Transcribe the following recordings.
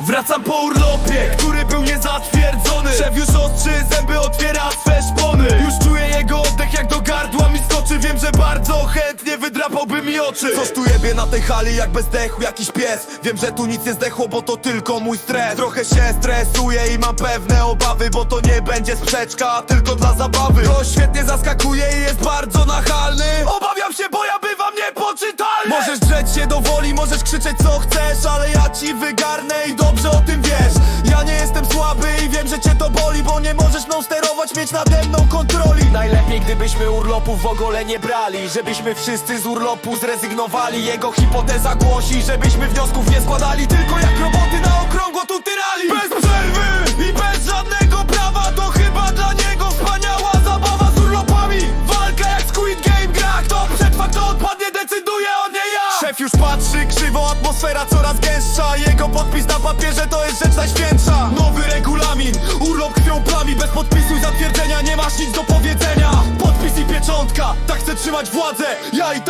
Wracam po urlopie, który był niezatwierdzony. Szef już ostrzy zęby, otwiera swe szpony. Już czuję jego oddech jak do gardła mi skoczy. Wiem, że bardzo chętnie wydrapałby mi oczy. Coś tu jebie na tej hali jak bez dechu jakiś pies. Wiem, że tu nic nie zdechło, bo to tylko mój stres. Trochę się stresuję i mam pewne obawy Bo to nie będzie sprzeczka, tylko dla zabawy. To świetnie zaskakuje i jest bardzo nachalny. Obawiam się, bo ja bywam niepoczytalny. Możesz drzeć się do woli, możesz krzyczeć co chcesz Ale ja ci wygarnę i dobrze nie możesz mną sterować, mieć nade mną kontroli. Najlepiej gdybyśmy urlopów w ogóle nie brali Żebyśmy wszyscy z urlopu zrezygnowali. Jego hipoteza głosi, żebyśmy wniosków nie składali. Tylko jak roboty na okrągło tu tyrali. Bez przerwy i bez żadnego prawa To chyba dla niego wspaniała zabawa z urlopami. Walka jak Squid Game gra Kto przetrwa, kto odpadnie decyduje o nie ja. Szef już patrzy krzywo, atmosfera coraz gęstsza. Jego podpis na papierze to jest rzecz najświętsza. Nowy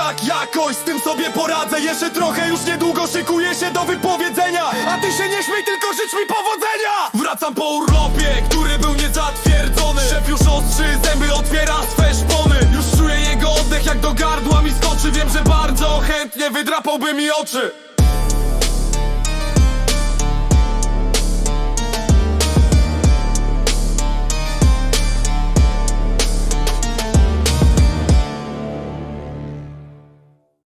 tak jakoś z tym sobie poradzę. Jeszcze trochę, już niedługo szykuję się do wypowiedzenia. A ty się nie śmiej, tylko życz mi powodzenia! Wracam po urlopie, który był niezatwierdzony. Szef już ostrzy zęby, otwiera swe szpony. Już czuję jego oddech jak do gardła mi skoczy. Wiem, że bardzo chętnie wydrapałby mi oczy